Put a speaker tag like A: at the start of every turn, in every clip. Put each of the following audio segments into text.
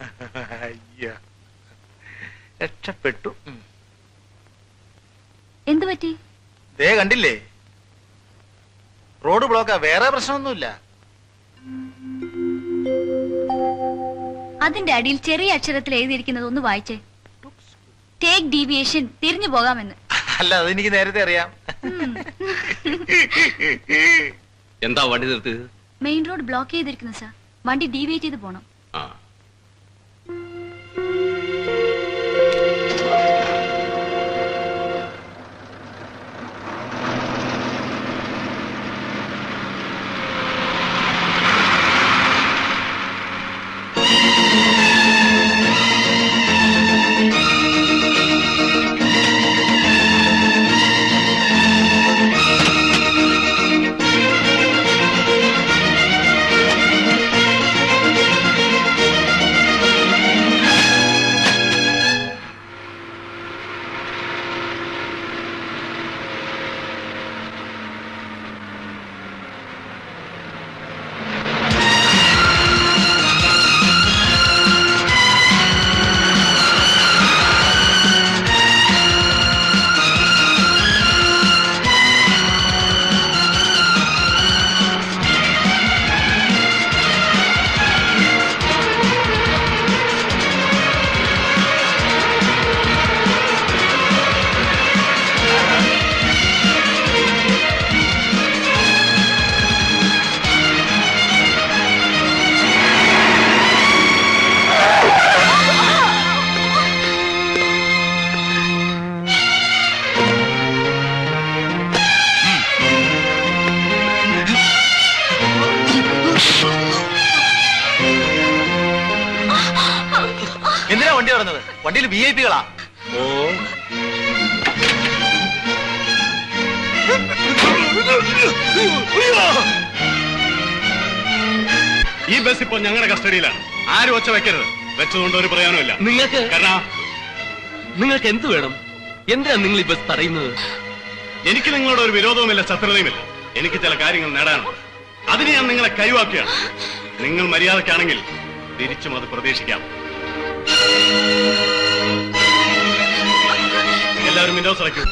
A: അയ്യ. രക്ഷപ്പെട്ടു.
B: എന്തു പറ്റി?
A: ദേ കണ്ടില്ലേ? റോഡ് ബ്ലോക്കാ വേറെ പ്രശ്നമൊന്നുമില്ല.
B: അതിന്റെ അടിയിൽ ചെറിയ അക്ഷരത്തിൽ എഴുതിയിരിക്കുന്നത് ഒന്ന് വായിച്ചേ. ടേക്ക് ഡീവിയേഷൻ തിരിഞ്ഞു പോകാമെന്ന്.
A: അല്ല അതെനിക്ക് നേരത്തെ അറിയാം.
C: എന്താ വണ്ടി നിർത്തിയത്?
B: മെയിൻ റോഡ് ബ്ലോക്ക് ചെയ്തിരിക്കുന്നു സാർ വണ്ടി ഡീവിയേറ്റ് ചെയ്ത് പോണം.
A: വണ്ടിയിൽ വി ഐ പികളാ
C: ഓ.
D: ഈ ബസ് ഇപ്പോൾ ഞങ്ങളുടെ കസ്റ്റഡിയിലാണ്. ആരും ഒച്ച വെക്കരുത്. വെച്ചതുകൊണ്ട് ഒരു പ്രയോജനമില്ല
C: നിങ്ങൾക്ക്
D: കാരണം.
C: നിങ്ങൾക്ക് എന്ത് വേണം? എന്താ നിങ്ങൾ ഈ ബസ് തടയുന്നത്?
D: എനിക്ക് നിങ്ങളോട് ഒരു വിരോധവുമില്ല ശത്രുതയുമില്ല. എനിക്ക് ചില കാര്യങ്ങൾ നേടാനുണ്ട്. അതിന് ഞാൻ നിങ്ങളെ കൈവാക്കുകയാണ്. നിങ്ങൾ മര്യാദക്കാണെങ്കിൽ തിരിച്ചും അത് പ്രതീക്ഷിക്കാം. എല്ലാവരും windows അടയ്ക്കൂ.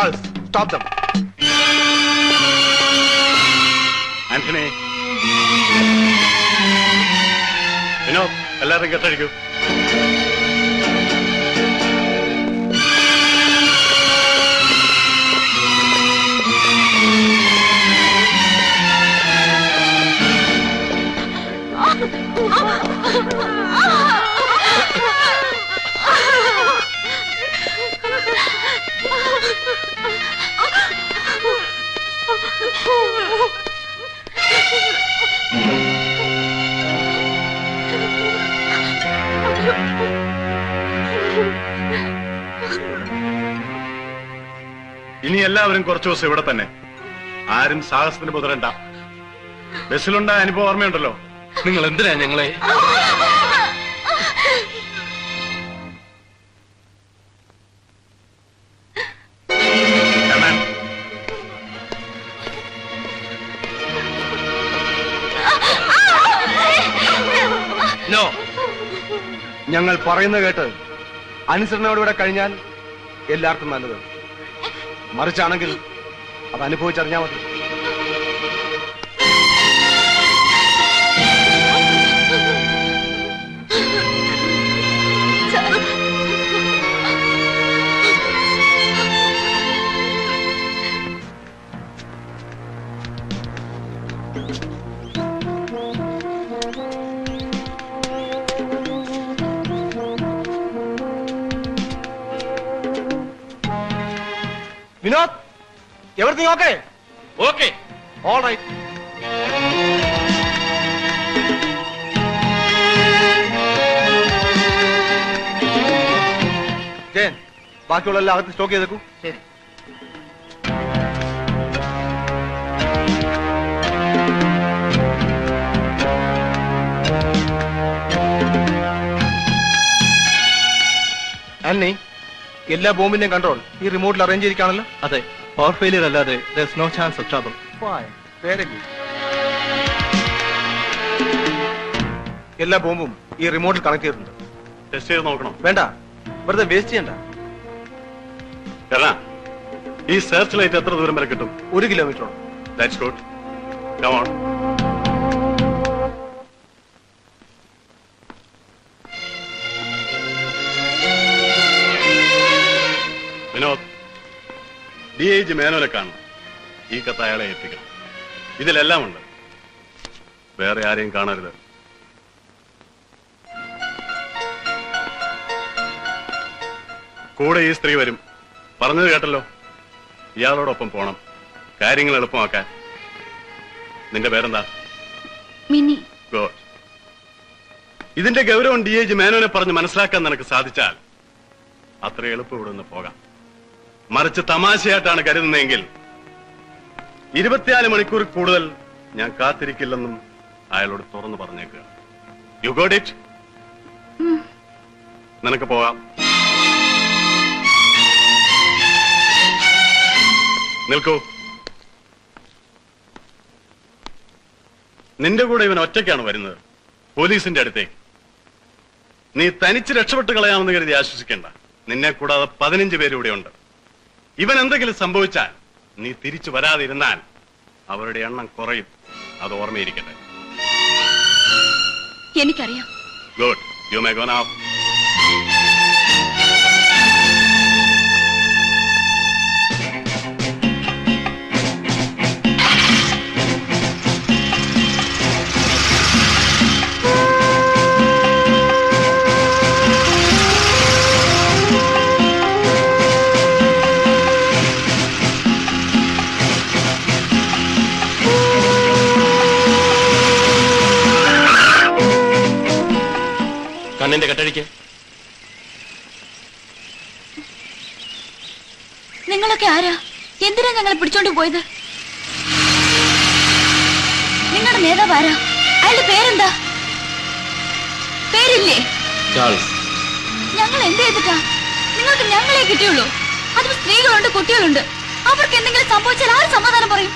E: Charles stop them
D: Antony. Vinod എല്ലാവരും കെട്ടഴിക്കൂ ഇനി എല്ലാവരും കുറച്ചു ദിവസം ഇവിടെ തന്നെ. ആരും സാഹസത്തിന് പുതരണ്ട ബസ്സിലുണ്ടായ അനുഭവം ഓർമ്മയുണ്ടല്ലോ.
C: നിങ്ങൾ എന്തിനാ ഞങ്ങളെ
E: പറയുന്ന കേട്ട് അനുസരണയോടുകൂടെ കഴിഞ്ഞാൽ എല്ലാവർക്കും നല്ലത്. മറിച്ചാണെങ്കിൽ അത് അനുഭവിച്ചറിഞ്ഞാൽ മതി. Everything okay
C: okay.
E: All right Jayan ബാക്കിയുള്ള എല്ലാം അകത്ത് സ്റ്റോക്ക് ചെയ്തേക്കൂ.
A: ശരി.
E: ആന്നി എല്ലാ ബോംബിന്റെയും കൺട്രോൾ ഈ റിമോട്ടിൽ അറേഞ്ച് ചെയ്തിരിക്കാണല്ലോ
A: അതെ. പവർ ഫെയിലിയർ അല്ലാതെ no chance of trouble
E: very good എല്ലാ ബോംബും ഈ റിമോട്ടിൽ കണക്ട് ചെയ്തിട്ടുണ്ട്.
D: ടെസ്റ്റ് ചെയ്ത് നോക്കണം.
E: വേണ്ട. വെറുതെ വേസ്റ്റ് ചെയ്യണ്ട.
D: ഈ സെർച്ച് ലൈറ്റ് എത്ര ദൂരം വരെ കിട്ടും?
E: ഒരു kilometre
D: that's good come D I G മേനോനെ കാണണം. ഈ കത്ത് അയാളെ എത്തിക്കണം ഇതിലെല്ലാം ഉണ്ട്. വേറെ ആരെയും കാണരുത്. കൂടെ ഈ സ്ത്രീ വരും. പറഞ്ഞത് കേട്ടല്ലോ? ഇയാളോടൊപ്പം പോണം. കാര്യങ്ങൾ എളുപ്പമാക്കാൻ. നിന്റെ പേരെന്താ?
B: മിനി.
D: ഗോഡ്. ഇതിന്റെ ഗൗരവം ഡി ഐ ജി മേനോനെ പറഞ്ഞ് മനസ്സിലാക്കാൻ നിനക്ക് സാധിച്ചാൽ അത്ര എളുപ്പം ഇവിടെ നിന്ന് പോകാം. മറിച്ച് തമാശയായിട്ടാണ് കരുതുന്നതെങ്കിൽ ഇരുപത്തിനാല് മണിക്കൂർ കൂടുതൽ ഞാൻ കാത്തിരിക്കില്ലെന്നും അയാളോട് തുറന്നു പറഞ്ഞേക്കുക. യു ഗോഡ് ഇറ്റ് നിനക്ക് പോകാം. നിൽക്കൂ. നിന്റെ കൂടെ ഇവൻ ഒറ്റയ്ക്കാണ് വരുന്നത്. പോലീസിന്റെ അടുത്തേക്ക്. നീ തനിച്ച് രക്ഷപ്പെട്ട് കളയാമെന്ന് കരുതി ആശ്വസിക്കേണ്ട. നിന്നെ കൂടാതെ പതിനഞ്ച് പേര് ഇവിടെ ഉണ്ട് ഇവൻ എന്തെങ്കിലും സംഭവിച്ചാൽ നീ തിരിച്ചു വരാതിരുന്നാൽ അവരുടെ എണ്ണം കുറയും. അത് ഓർമ്മയിരിക്കട്ടെ.
B: എനിക്കറിയാം.
D: Good you may go now
C: കണ്ണിന്റെ കെട്ടഴിക്ക്.
B: നിങ്ങളൊക്കെ ആരാ? എന്തിനാ ഞങ്ങളെ പിടിച്ചോണ്ട് പോയത്? നിങ്ങളുടെ നേതാവ് ആരാ? അയാളുടെ പേരെന്താ? പേരില്ലേ?
C: ചാൾസ്.
B: ഞങ്ങൾ എന്ത് ചെയ്തിട്ടാ? നിങ്ങൾക്ക് ഞങ്ങളെ കിട്ടിയുള്ളൂ. അതിൽ സ്ത്രീകളുണ്ട് കുട്ടികളുണ്ട്. അവർക്ക് എന്തെങ്കിലും സംഭവിച്ചാൽ ആര് സമാധാനം പറയും?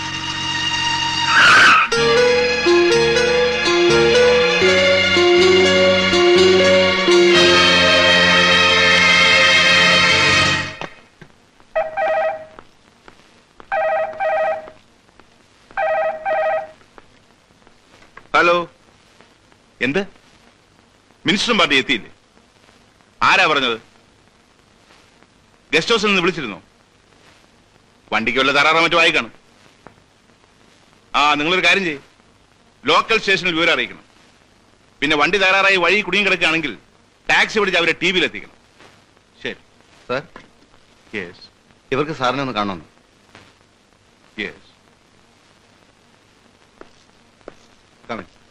F: എന്ത്? മിനിസ്റ്ററും പാർട്ടി എത്തിയില്ലേ? ആരാ പറഞ്ഞത്? ഗസ്റ്റ് ഹൗസിൽ നിന്ന് വിളിച്ചിരുന്നോ? വണ്ടിക്കുള്ള വല്ല തറാറോ മറ്റോ ആയി കാണും ആ നിങ്ങളൊരു കാര്യം ചെയ്യും. ലോക്കൽ സ്റ്റേഷനിൽ വിവരം അറിയിക്കണം. പിന്നെ വണ്ടി തകരാറായി വഴി കുടുങ്ങി കിടക്കുകയാണെങ്കിൽ ടാക്സി പിടിച്ച് അവരെ ടി വിയിൽ എത്തിക്കണം ശരി.
G: സാർ?
F: യെസ്
G: ഇവർക്ക് സാറിനെ ഒന്ന് കാണണം
F: യെസ്
G: Coming.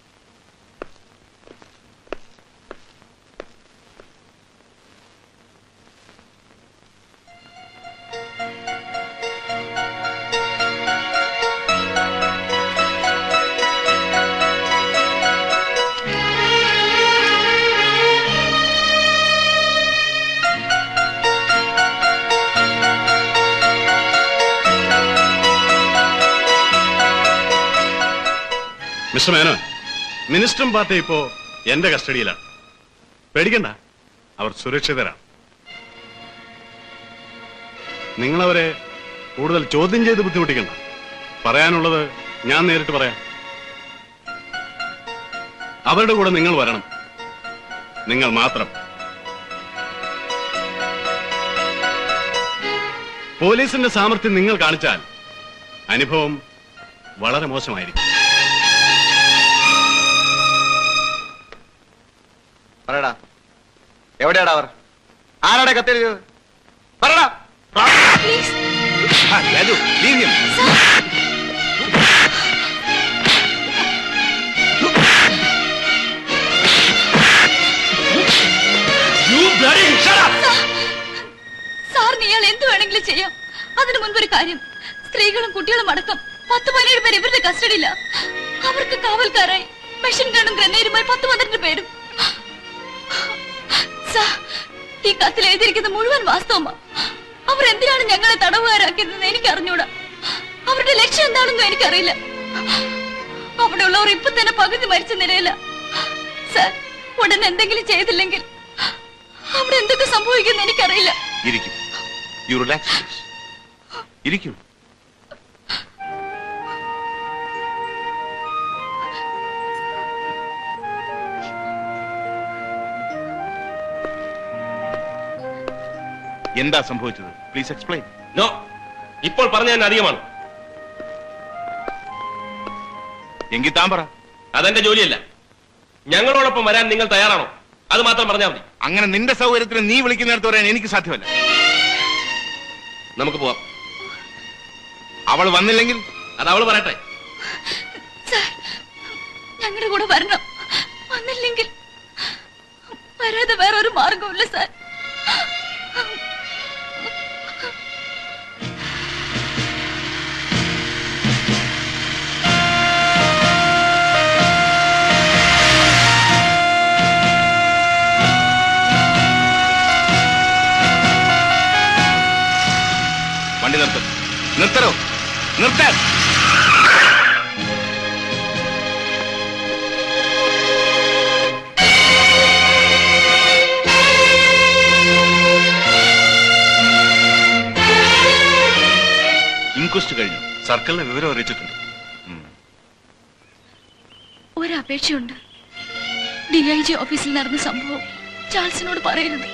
D: മിസ്റ്റർ മേനോൻ മിനിസ്റ്ററും പാർട്ടി ഇപ്പോ എന്റെ കസ്റ്റഡിയിലാണ്. പേടിക്കണ്ട അവർ സുരക്ഷിതരാണ്. നിങ്ങളവരെ കൂടുതൽ ചോദ്യം ചെയ്ത് ബുദ്ധിമുട്ടിക്കണ്ട. പറയാനുള്ളത് ഞാൻ നേരിട്ട് പറയാം. അവരുടെ കൂടെ നിങ്ങൾ വരണം. നിങ്ങൾ മാത്രം. പോലീസിന്റെ സാമർഥ്യം നിങ്ങൾ കാണിച്ചാൽ അനുഭവം വളരെ മോശമായിരിക്കും.
G: എവിടെയാടാ അവർ? ആരാടെ കത്തെഴുതിയത്?
F: പറടാ.
B: സാർ ഇയാൾ എന്ത് വേണമെങ്കിലും ചെയ്യാം. അതിനു മുൻപ് ഒരു കാര്യം. സ്ത്രീകളും കുട്ടികളും അടക്കം പത്ത് പതിനേഴ് പേര് ഇവരുടെ കസ്റ്റഡിയില്ല അവർക്ക് കാവൽക്കാരായി മെഷീൻ ഗണ്ണും ഗ്രനേഡുമായി പത്ത് പന്ത്രണ്ട് പേരും. ഈ കത്തിൽ എഴുതിയിരിക്കുന്ന മുഴുവൻ വാസ്തവമാ. അവർ എന്തിനാണ് ഞങ്ങളെ തടവുകാരാക്കിയതെന്ന് എനിക്ക് അറിഞ്ഞൂടാ അവരുടെ ലക്ഷ്യം എന്താണെന്നും എനിക്കറിയില്ല. അവിടെ ഉള്ളവർ ഇപ്പൊ തന്നെ പകുതി മരിച്ച നിലയില്ല സാർ ഉടൻ എന്തെങ്കിലും ചെയ്തില്ലെങ്കിൽ അവിടെ എന്തൊക്കെ സംഭവിക്കുമെന്ന് എനിക്കറിയില്ല.
F: ഇരിക്കും. യു റിലാക്സ് ഇരിക്കും. എന്താ സംഭവിച്ചത്? പ്ലീസ് എക്സ്പ്ലെയിൻ
C: നോ ഇപ്പോൾ പറഞ്ഞു തന്നെ അധികമാണ്.
F: എങ്കിൽ താൻ പറ.
C: അതെന്റെ ജോലിയല്ല. ഞങ്ങളോടൊപ്പം വരാൻ നിങ്ങൾ തയ്യാറാണോ? അത് മാത്രം പറഞ്ഞാൽ മതി.
F: അങ്ങനെ നിന്റെ സൗകര്യത്തിന് നീ വിളിക്കുന്നിടത്ത് പറയാൻ എനിക്ക് സാധ്യമല്ല.
C: നമുക്ക് പോവാം.
F: അവൾ വന്നില്ലെങ്കിൽ?
C: അത് അവൾ പറയട്ടെ.
B: ഞങ്ങളുടെ കൂടെ വരണം. വന്നില്ലെങ്കിൽ വരാതെ വേറൊരു ഒരു മാർഗമില്ല സാർ.
F: നിർത്തരോ? നിർത്താൻ ഇൻക്വസ്റ്റ് കഴിഞ്ഞു.
A: സർക്കിളിലെ വിവരം അറിയിച്ചിട്ടുണ്ട്.
B: ഒരപേക്ഷയുണ്ട്. ഡി ഐ ജി ഓഫീസിൽ നടന്ന സംഭവം ചാൾസിനോട് പറയരുത്.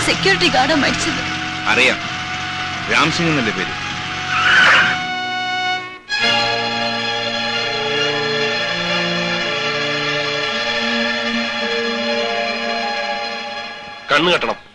B: മന്ത്രിയുടെ സെക്യൂരിറ്റി ഗാർഡാ മരിച്ചത്.
F: അറിയാം. രാംസിംഗ് എന്നല്ലേ പേര്?
C: കണ്ണു കെട്ടണം.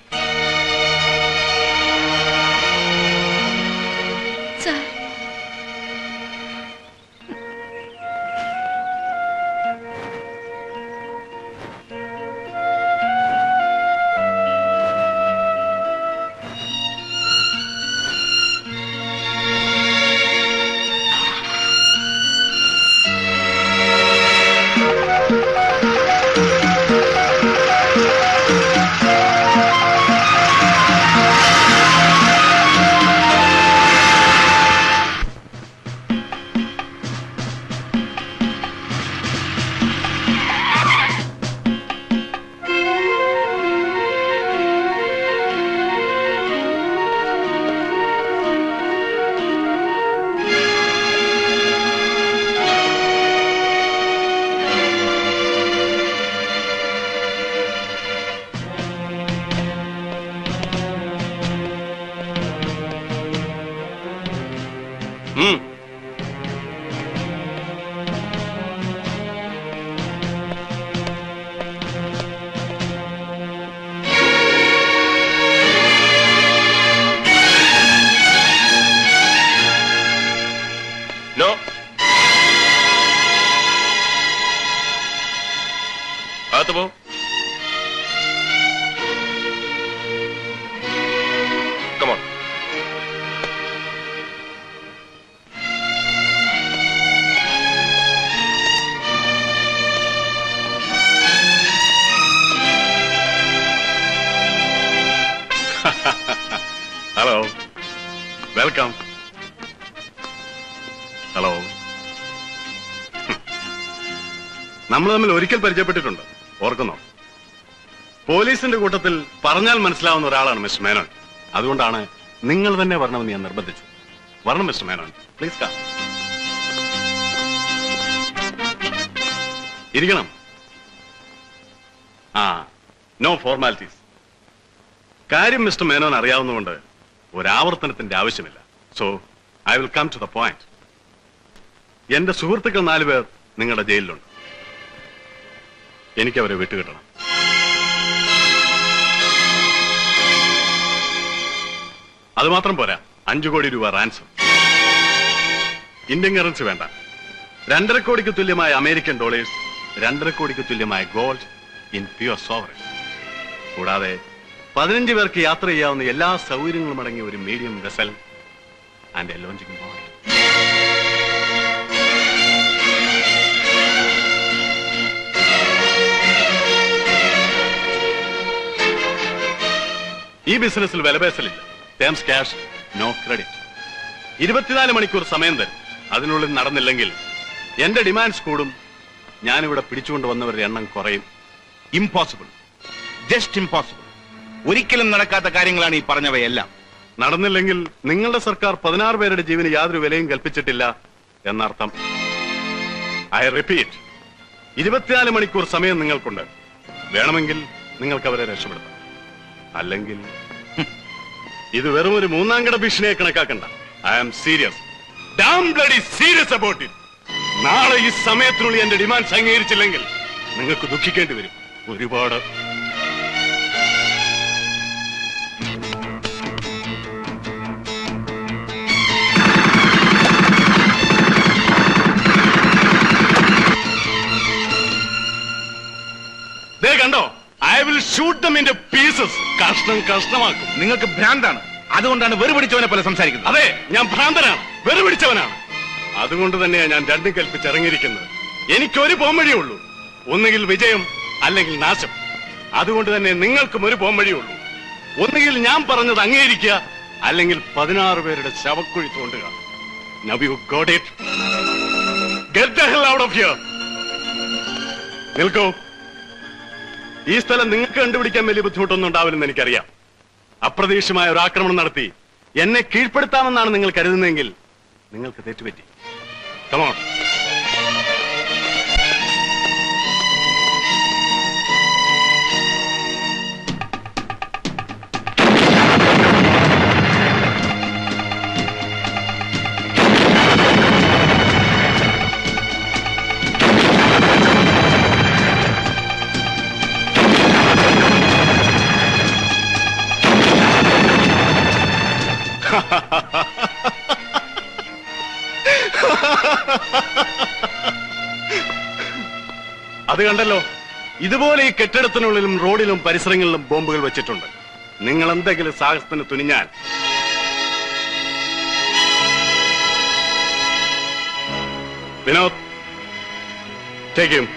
D: വെൽക്കം ഹലോ നമ്മൾ തമ്മിൽ ഒരിക്കൽ പരിചയപ്പെട്ടിട്ടുണ്ട്. ഓർക്കുന്നോ? പോലീസിന്റെ കൂട്ടത്തിൽ പറഞ്ഞാൽ മനസ്സിലാവുന്ന ഒരാളാണ് മിസ്റ്റർ മേനോൻ. അതുകൊണ്ടാണ് നിങ്ങൾ തന്നെ വരണമെന്ന് ഞാൻ നിർബന്ധിച്ചു. വരണം മിസ്റ്റർ മേനോൻ. പ്ലീസ് കാ ഇരിക്കണം. ആ നോ ഫോർമാലിറ്റീസ് കാര്യം മിസ്റ്റർ മേനോൻ അറിയാവുന്നതുകൊണ്ട് ഒരാവർത്തനത്തിന്റെ ആവശ്യമില്ല. So I will come to the point എന്റെ സുഹൃത്തുക്കൾ നാലുപേർ നിങ്ങളുടെ ജയിലിലുണ്ട്. എനിക്ക് അവരെ വിട്ടുകിട്ടണം അതുമാത്രം പോരാ. അഞ്ചു കോടി രൂപ റാൻസം ഇന്ത്യൻ കറൻസി വേണ്ട. രണ്ടര കോടിക്ക് തുല്യമായ അമേരിക്കൻ ഡോളേഴ്സ് രണ്ടര കോടിക്ക് തുല്യമായ ഗോൾഡ് ഇൻ പ്യുവർ സോവറൻ കൂടാതെ പതിനഞ്ച് പേർക്ക് യാത്ര ചെയ്യാവുന്ന എല്ലാ സൗകര്യങ്ങളും അടങ്ങിയ ഒരു medium vessel and a launching ഈ ബിസിനസ്സിൽ വിലപേശലില്ല ടേംസ് ക്യാഷ് നോ ക്രെഡിറ്റ് ഇരുപത്തിനാല് മണിക്കൂർ സമയം തരും. അതിനുള്ളിൽ നടന്നില്ലെങ്കിൽ എന്റെ ഡിമാൻഡ്സ് കൂടും. ഞാനിവിടെ പിടിച്ചുകൊണ്ട് വന്നവരുടെ എണ്ണം കുറയും.
F: ഇമ്പോസിബിൾ ജസ്റ്റ് ഇമ്പോസിബിൾ ഒരിക്കലും നടക്കാത്ത കാര്യങ്ങളാണ് ഈ പറഞ്ഞവയെല്ലാം.
D: നടന്നില്ലെങ്കിൽ നിങ്ങളുടെ സർക്കാർ പതിനാറ് പേരുടെ ജീവന് യാതൊരു വിലയും കൽപ്പിച്ചിട്ടില്ല എന്നർത്ഥം. ഐ റിപ്പീറ്റ് ഇരുപത്തിനാല് മണിക്കൂർ സമയം നിങ്ങൾക്കുണ്ട്. വേണമെങ്കിൽ നിങ്ങൾക്ക് അവരെ രക്ഷപ്പെടുത്താം. അല്ലെങ്കിൽ ഇത് വെറും ഒരു മൂന്നാം കട ഭീഷണിയെ കണക്കാക്കണ്ട. I am serious damn bloody serious about നാളെ ഈ സമയത്തിനുള്ളിൽ എന്റെ ഡിമാൻഡ് അംഗീകരിച്ചില്ലെങ്കിൽ നിങ്ങൾക്ക് ദുഃഖിക്കേണ്ടി വരും. ഒരുപാട് കണ്ടോ? I will shoot them in pieces കഷ്ണം കഷ്ണമാക്കും.
F: നിങ്ങൾക്ക് ഭ്രാന്താണ്. അതുകൊണ്ടാണ് വെറുപിടിച്ചവനെ പോലെ സംസാരിക്കുന്നത്.
D: അതെ ഞാൻ ഭ്രാന്തനാണ്. വെറുപിടിച്ചവനാണ്. അതുകൊണ്ട് തന്നെയാണ് ഞാൻ രണ്ടും കൽപ്പിച്ച് ഇറങ്ങിയിരിക്കുന്നത് എനിക്കൊരു പോംവഴിയേ ഉള്ളൂ ഒന്നുകിൽ വിജയം അല്ലെങ്കിൽ നാശം. അതുകൊണ്ട് തന്നെ നിങ്ങൾക്കും ഒരു പോംവഴിയേ ഉള്ളൂ ഒന്നുകിൽ ഞാൻ പറഞ്ഞത് അംഗീകരിക്കുക അല്ലെങ്കിൽ പതിനാറ് പേരുടെ ശവക്കുഴി തോണ്ടുക. നബി. Get the hell out of here. നിൽക്കൂ. ഈ സ്ഥലം നിങ്ങൾക്ക് കണ്ടുപിടിക്കാൻ വലിയ ബുദ്ധിമുട്ടൊന്നും ഉണ്ടാവില്ലെന്ന് എനിക്കറിയാം. അപ്രതീക്ഷിതമായ ഒരു ആക്രമണം നടത്തി എന്നെ കീഴ്പ്പെടുത്താമെന്നാണ് നിങ്ങൾ കരുതുന്നതെങ്കിൽ നിങ്ങൾക്ക് തെറ്റുപറ്റി. കമോൺ അത് കണ്ടല്ലോ. ഇതുപോലെ ഈ കെട്ടിടത്തിനുള്ളിലും റോഡിലും പരിസരങ്ങളിലും ബോംബുകൾ വെച്ചിട്ടുണ്ട്. നിങ്ങൾ എന്തെങ്കിലും സാഹസത്തിന് തുനിഞ്ഞാൽ. Vinod take him